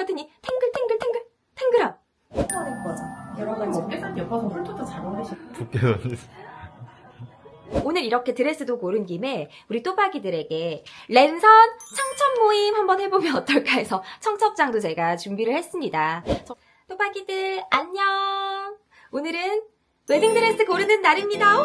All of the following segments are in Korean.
같으니 탱글탱글탱글 탱글함 펴낸 거죠 여러 가지 어깨살 예뻐서 훑어도 잘 어울리시. 두께는 오늘 이렇게 드레스도 고른 김에 우리 또박이들에게 랜선 청첩 모임 한번 해보면 어떨까 해서 청첩장도 제가 준비를 했습니다. 저- 또박이들 안녕. 오늘은 웨딩드레스 고르는 날입니다. 오!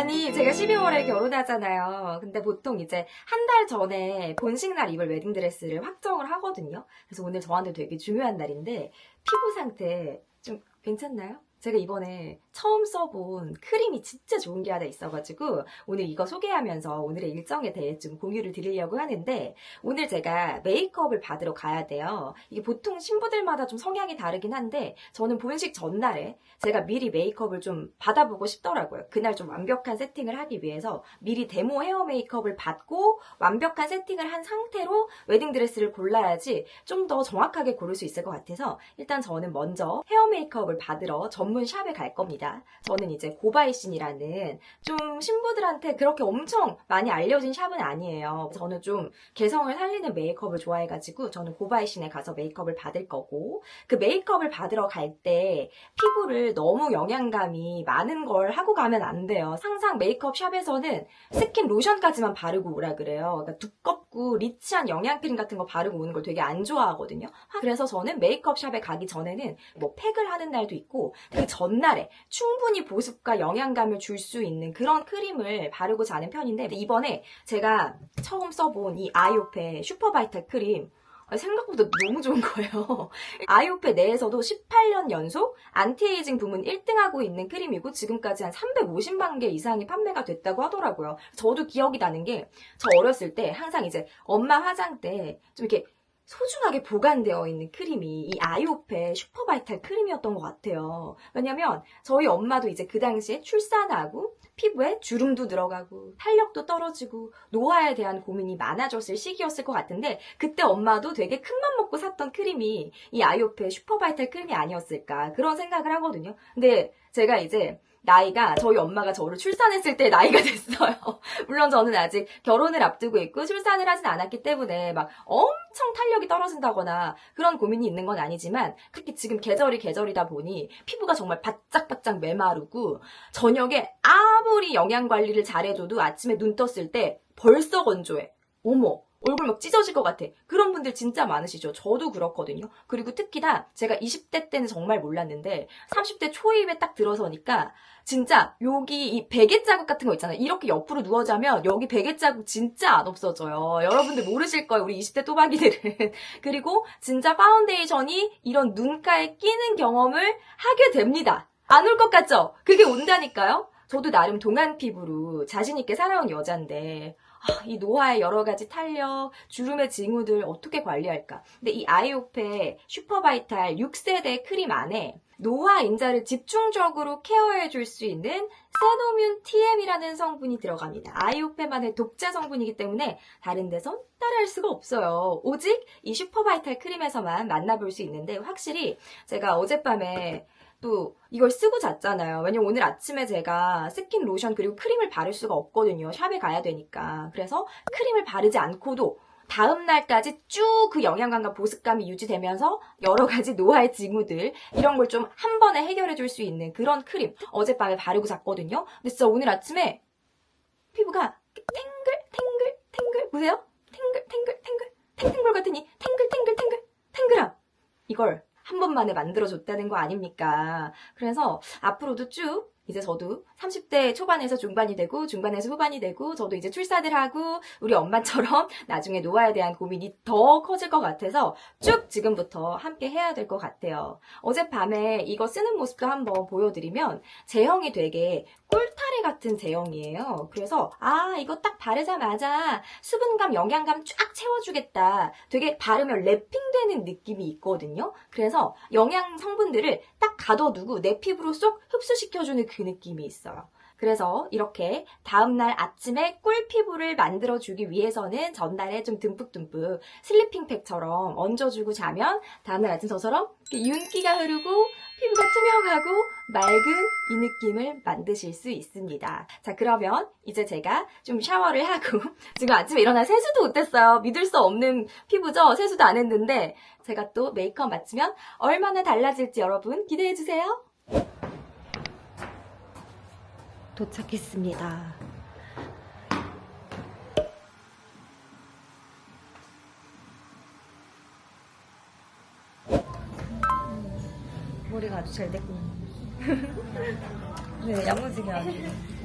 아니 제가 12월에 결혼하잖아요. 근데 보통 이제 한 달 전에 본식 날 입을 웨딩드레스를 확정을 하거든요. 그래서 오늘 저한테 되게 중요한 날인데 피부 상태 좀 괜찮나요? 제가 이번에 처음 써본 크림이 진짜 좋은 게 하나 있어가지고 오늘 이거 소개하면서 오늘의 일정에 대해 좀 공유를 드리려고 하는데 오늘 제가 메이크업을 받으러 가야 돼요. 이게 보통 신부들마다 좀 성향이 다르긴 한데 저는 본식 전날에 제가 미리 메이크업을 좀 받아보고 싶더라고요. 그날 좀 완벽한 세팅을 하기 위해서 미리 데모 헤어 메이크업을 받고 완벽한 세팅을 한 상태로 웨딩드레스를 골라야지 좀 더 정확하게 고를 수 있을 것 같아서 일단 저는 먼저 헤어 메이크업을 받으러 전문 샵에 갈 겁니다. 저는 이제 고바이신이라는 좀 신부들한테 그렇게 엄청 많이 알려진 샵은 아니에요. 저는 좀 개성을 살리는 메이크업을 좋아해가지고 저는 고바이신에 가서 메이크업을 받을 거고 그 메이크업을 받으러 갈 때 피부를 너무 영양감이 많은 걸 하고 가면 안 돼요. 항상 메이크업 샵에서는 스킨 로션까지만 바르고 오라 그래요. 그러니까 두껍 고 리치한 영양크림 같은 거 바르고 오는 걸 되게 안 좋아하거든요. 그래서 저는 메이크업 샵에 가기 전에는 뭐 팩을 하는 날도 있고 그 전날에 충분히 보습과 영양감을 줄 수 있는 그런 크림을 바르고 자는 편인데 이번에 제가 처음 써본 이 아이오페 슈퍼바이탈 크림 아, 생각보다 너무 좋은 거예요. 아이오페 내에서도 18년 연속 안티에이징 부문 1등하고 있는 크림이고 지금까지 한 350만 개 이상이 판매가 됐다고 하더라고요. 저도 기억이 나는 게 저 어렸을 때 항상 이제 엄마 화장 때좀 이렇게 소중하게 보관되어 있는 크림이 이 아이오페 슈퍼바이탈 크림이었던 것 같아요. 왜냐면 저희 엄마도 이제 그 당시에 출산하고 피부에 주름도 들어가고 탄력도 떨어지고 노화에 대한 고민이 많아졌을 시기였을 것 같은데 그때 엄마도 되게 큰 맘 먹고 샀던 크림이 이 아이오페 슈퍼바이탈 크림이 아니었을까 그런 생각을 하거든요. 근데 제가 이제 나이가 저희 엄마가 저를 출산했을 때 나이가 됐어요. 물론 저는 아직 결혼을 앞두고 있고 출산을 하진 않았기 때문에 막 엄청 탄력이 떨어진다거나 그런 고민이 있는 건 아니지만 특히 지금 계절이 계절이다 보니 피부가 정말 바짝바짝 메마르고 저녁에 아무리 영양 관리를 잘해줘도 아침에 눈 떴을 때 벌써 건조해. 어머. 얼굴 막 찢어질 것 같아. 그런 분들 진짜 많으시죠. 저도 그렇거든요. 그리고 특히나 제가 20대 때는 정말 몰랐는데 30대 초입에 딱 들어서니까 진짜 여기 이 베개 자국 같은 거 있잖아요. 이렇게 옆으로 누워 자면 여기 베개 자국 진짜 안 없어져요. 여러분들 모르실 거예요. 우리 20대 또박이들은. 그리고 진짜 파운데이션이 이런 눈가에 끼는 경험을 하게 됩니다. 안 올 것 같죠? 그게 온다니까요? 저도 나름 동안 피부로 자신있게 살아온 여잔데, 아, 이 노화의 여러 가지 탄력, 주름의 징후들 어떻게 관리할까? 근데 이 아이오페 슈퍼바이탈 6세대 크림 안에 노화 인자를 집중적으로 케어해 줄 수 있는 세노뮴 TM이라는 성분이 들어갑니다. 아이오페만의 독자 성분이기 때문에 다른 데선 따라할 수가 없어요. 오직 이 슈퍼바이탈 크림에서만 만나볼 수 있는데 확실히 제가 어젯밤에 또 이걸 쓰고 잤잖아요. 왜냐면 오늘 아침에 제가 스킨 로션 그리고 크림을 바를 수가 없거든요. 샵에 가야 되니까. 그래서 크림을 바르지 않고도 다음 날까지 쭉 그 영양감과 보습감이 유지되면서 여러 가지 노화의 징후들 이런 걸 좀 한 번에 해결해 줄 수 있는 그런 크림 어젯밤에 바르고 잤거든요. 근데 진짜 오늘 아침에 피부가 탱글 탱글 탱글 보세요? 탱글 탱글 탱글 탱탱볼 같으니 탱글 탱글 탱글 탱글함 이걸 한 번만에 만들어줬다는 거 아닙니까? 그래서 앞으로도 쭉 이제 저도 30대 초반에서 중반이 되고 중반에서 후반이 되고 저도 이제 출산을 하고 우리 엄마처럼 나중에 노화에 대한 고민이 더 커질 것 같아서 쭉 지금부터 함께 해야 될 것 같아요. 어젯밤에 이거 쓰는 모습도 한번 보여드리면 제형이 되게 꿀타리 같은 제형이에요. 그래서 아 이거 딱 바르자마자 수분감, 영양감 쫙 채워주겠다. 되게 바르면 랩핑되는 느낌이 있거든요. 그래서 영양 성분들을 딱 가둬두고 내 피부로 쏙 흡수시켜주는 그 느낌이 있어요. 그래서 이렇게 다음날 아침에 꿀 피부를 만들어주기 위해서는 전날에 좀 듬뿍듬뿍 슬리핑팩처럼 얹어주고 자면 다음날 아침 저처럼 윤기가 흐르고 피부가 투명하고 맑은 이 느낌을 만드실 수 있습니다. 자, 그러면 이제 제가 좀 샤워를 하고 지금 아침에 일어나 세수도 못했어요. 믿을 수 없는 피부죠? 세수도 안 했는데 제가 또 메이크업 마치면 얼마나 달라질지 여러분 기대해주세요. 도착했습니다. 머리가 아주 잘 됐군요. 네, 야무지게 아주.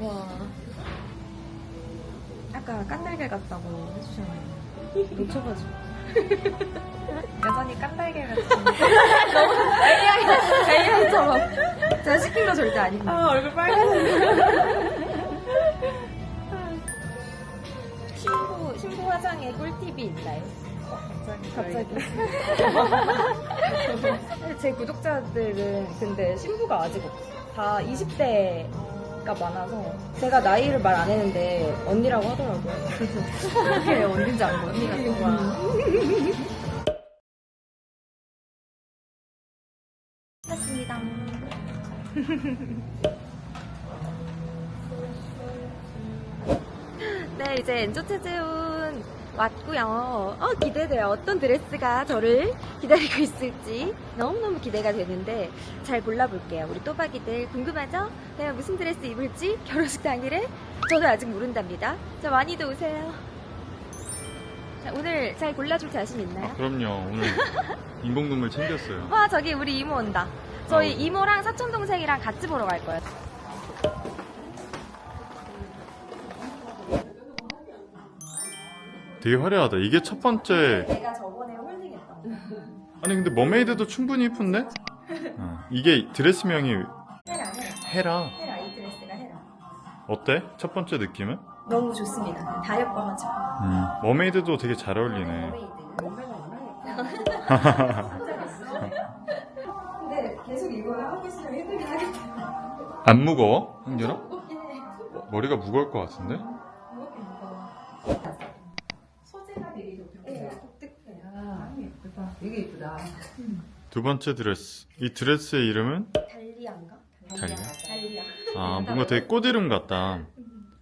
와. 아까 깐달걀 같다고 해주셨는데 놓쳐가지고. 여전히 깐달걀 같은. 너무 AI, AI처럼. 제가 시킨 거 절대 아닙니다. 아 얼굴 빨개. 신부, 신부 화장에 꿀팁이 있나요? 갑자기. 제 구독자들은 근데 신부가 아직 없어. 다 20대 가 많아서 제가 나이를 말 안 했는데 언니라고 하더라고요. 그게 언니인지 알고 언니 같은 거야. 했습니다. 네, 이제 엔조 체제운 왔고요. 어, 기대돼요. 어떤 드레스가 저를 기다리고 있을지 너무너무 기대가 되는데 잘 골라볼게요. 우리 또박이들 궁금하죠? 내가 무슨 드레스 입을지 결혼식 당일에 저도 아직 모른답니다. 자, 많이도 오세요. 자, 오늘 잘 골라줄 자신 있나요? 그럼요. 오늘 인공눈물 챙겼어요. 와, 저기 우리 이모 온다. 저희 아우. 이모랑 사촌 동생이랑 같이 보러 갈 거예요. 되게 화려하다. 이게 첫 번째. 내가 저번에 홀딩했던 거. 아니 근데 머메이드도 충분히 이쁜데? 어, 이게 드레스명이 헤라, 헤라. 헤라. 헤라, 이 드레스가 헤라. 어때? 첫 번째 느낌은? 너무 좋습니다. 다 예뻐가지고. 음, 머메이드도 되게 잘 어울리네. 근데 계속 이거 하고 있으면 힘들긴 하겠다. 안 무거워? 어, 머리가 무거울 것 같은데? 무겁게 무거워. 소재가 되게 좋다. 네, 독특해요. 아 예쁘다. 되게 예쁘다. 두 번째 드레스. 이 드레스의 이름은? 달리아인가? 달리아? 달리아. 아, 뭔가 되게 꽃 이름 같다.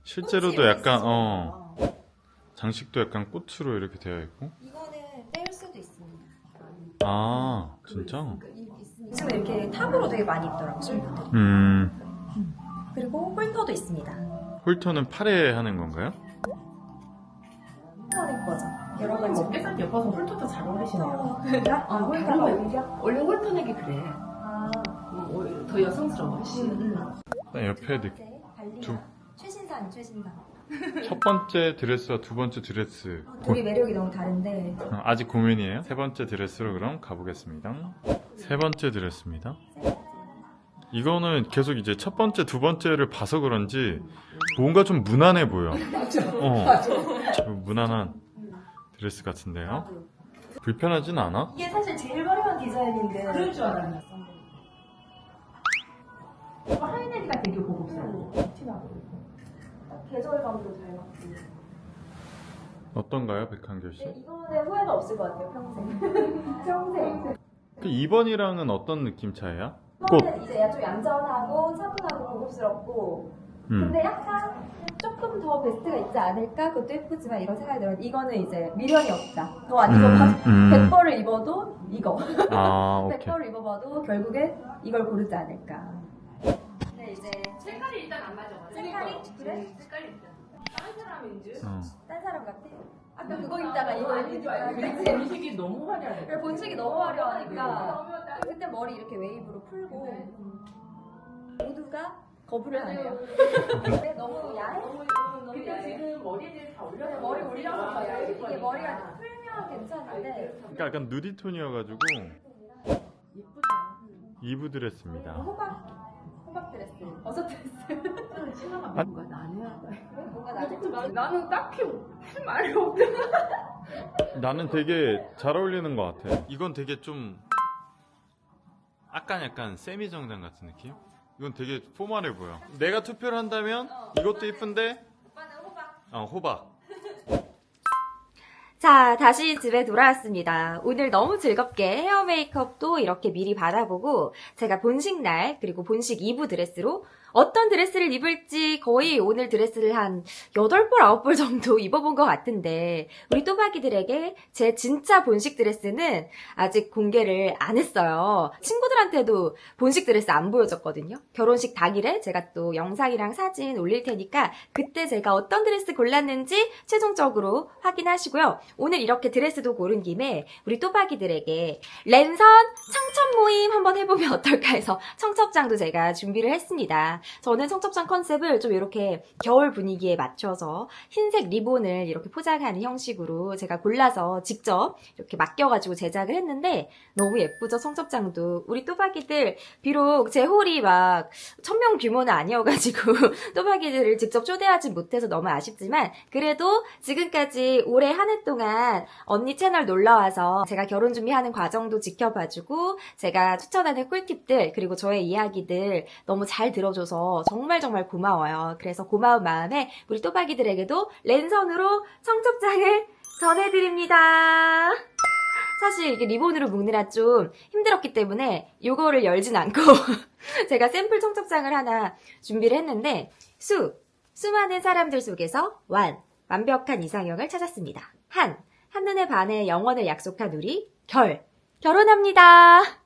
실제로도 약간, 어, 장식도 약간 꽃으로 이렇게 되어 있고. 이거는 뗄 수도 있습니다. 아, 진짜? 요즘 이렇게 탑으로 되게 많이 입더라고, 신부들이. 음, 그리고 홀터도 있습니다. 홀터는 팔에 하는 건가요? 홀터는 거죠. 여러 가지. 어깨살 예뻐서 홀터도 잘 어울리시네요. 아, 홀터가 홀터가 원래 홀터넥이 그래. 아, 음, 오히려 더 여성스러워. 음, 일단 옆에 느- 네. 두- 최신상, 최신상. 첫 번째 드레스와 두 번째 드레스. 둘이 매력이 너무 다른데. 어, 아직 고민이에요. 세 번째 드레스로 그럼 가보겠습니다. 세 번째 드레스입니다. 이거는 계속 이제 첫 번째, 두 번째를 봐서 그런지 뭔가 좀 무난해 보여. 어, 좀 무난한 드레스 같은데요. 불편하진 않아? 이게 사실 제일 화려한 디자인인데. 그럴 줄 알았네. 이거 하이네리가 되게 고급스러워. 티나고. 계절감도 잘 맞고. 어떤가요, 백한결 씨? 네, 이거는 후회가 없을 것 같아요, 평생. 평생. 그 2번이랑은 어떤 느낌 차이야? 꽃. 이거는 이제 좀 얌전하고 차분하고 고급스럽고. 음. 근데 약간 조금 더 베스트가 있지 않을까? 그것도 예쁘지만 이런 생각이 들어요. 이거는 이제 미련이 없다. 더 안 입어봐도. 음, 음. 100벌을 입어도 이거. 아, 오케이. 100벌을 입어봐도 결국에 이걸 고르지 않을까. 근데 이제 색깔이 일단 안 맞아. 색깔이? 그래? 색깔이 일단. 다른 사람인 줄. 어. 딴 사람 같아. 아까 그거 입다가 이거 아니, 입니까? 근데 본색이 너무 화려해. 그래, 본색이 너무 화려하니까 그때 머리 이렇게 웨이브로 풀고 모두가 거부를 하네요. 근데 너무 야해? 근데 지금 머리에 대해 다 올려서 머리 올려서 더 야해. 이게 머리가 풀면 괜찮은데 그러니까 약간 누디 톤이어가지고 예쁘다. 2부 드레스입니다. 호박 호박 드레스, 버섯 드레스. 치마가 아. 뭔가 나네요. 뭔가 나는 나는 딱히 할 말이 없대. 나는 되게 잘 어울리는 것 같아. 이건 되게 좀 약간 약간 세미 정장 같은 느낌? 이건 되게 포멀해 보여. 내가 투표를 한다면 이것도 이쁜데 오빠는 호박. 어, 호박. 자, 다시 집에 돌아왔습니다. 오늘 너무 즐겁게 헤어 메이크업도 이렇게 미리 받아보고 제가 본식 날 그리고 본식 2부 드레스로 어떤 드레스를 입을지 거의 오늘 드레스를 한 8벌, 9벌 정도 입어본 것 같은데 우리 또박이들에게 제 진짜 본식 드레스는 아직 공개를 안 했어요. 친구들한테도 본식 드레스 안 보여줬거든요. 결혼식 당일에 제가 또 영상이랑 사진 올릴 테니까 그때 제가 어떤 드레스 골랐는지 최종적으로 확인하시고요. 오늘 이렇게 드레스도 고른 김에 우리 또박이들에게 랜선 청첩 모임 한번 해보면 어떨까 해서 청첩장도 제가 준비를 했습니다. 저는 청첩장 컨셉을 좀 이렇게 겨울 분위기에 맞춰서 흰색 리본을 이렇게 포장하는 형식으로 제가 골라서 직접 이렇게 맡겨가지고 제작을 했는데 너무 예쁘죠 청첩장도. 우리 또박이들 비록 제 홀이 막 천명 규모는 아니어가지고 또박이들을 직접 초대하지 못해서 너무 아쉽지만 그래도 지금까지 올해 한 해 동안 언니 채널 놀러와서 제가 결혼 준비하는 과정도 지켜봐주고 제가 추천하는 꿀팁들 그리고 저의 이야기들 너무 잘 들어줘서 정말 정말 고마워요. 그래서 고마운 마음에 우리 또박이들에게도 랜선으로 청첩장을 전해드립니다. 사실 이게 리본으로 묶느라 좀 힘들었기 때문에 이거를 열진 않고 제가 샘플 청첩장을 하나 준비를 했는데 수, 수많은 사람들 속에서 완, 완벽한 이상형을 찾았습니다. 한, 한눈에 반해 영원을 약속한 우리 결, 결혼합니다.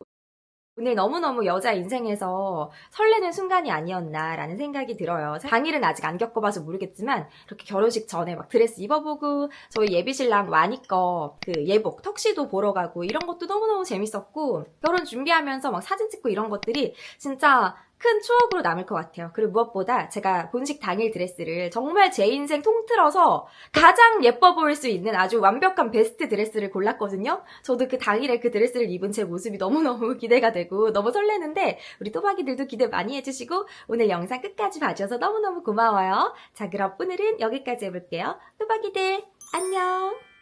오늘 너무너무 여자 인생에서 설레는 순간이 아니었나라는 생각이 들어요. 당일은 아직 안 겪어봐서 모르겠지만 이렇게 결혼식 전에 막 드레스 입어보고 저희 예비신랑 와니 거그 예복 턱시도 보러 가고 이런 것도 너무너무 재밌었고 결혼 준비하면서 막 사진 찍고 이런 것들이 진짜 큰 추억으로 남을 것 같아요. 그리고 무엇보다 제가 본식 당일 드레스를 정말 제 인생 통틀어서 가장 예뻐 보일 수 있는 아주 완벽한 베스트 드레스를 골랐거든요. 저도 그 당일에 그 드레스를 입은 제 모습이 너무너무 기대가 되고 너무 설레는데 우리 또박이들도 기대 많이 해주시고 오늘 영상 끝까지 봐주셔서 너무너무 고마워요. 자 그럼 오늘은 여기까지 해볼게요. 또박이들 안녕.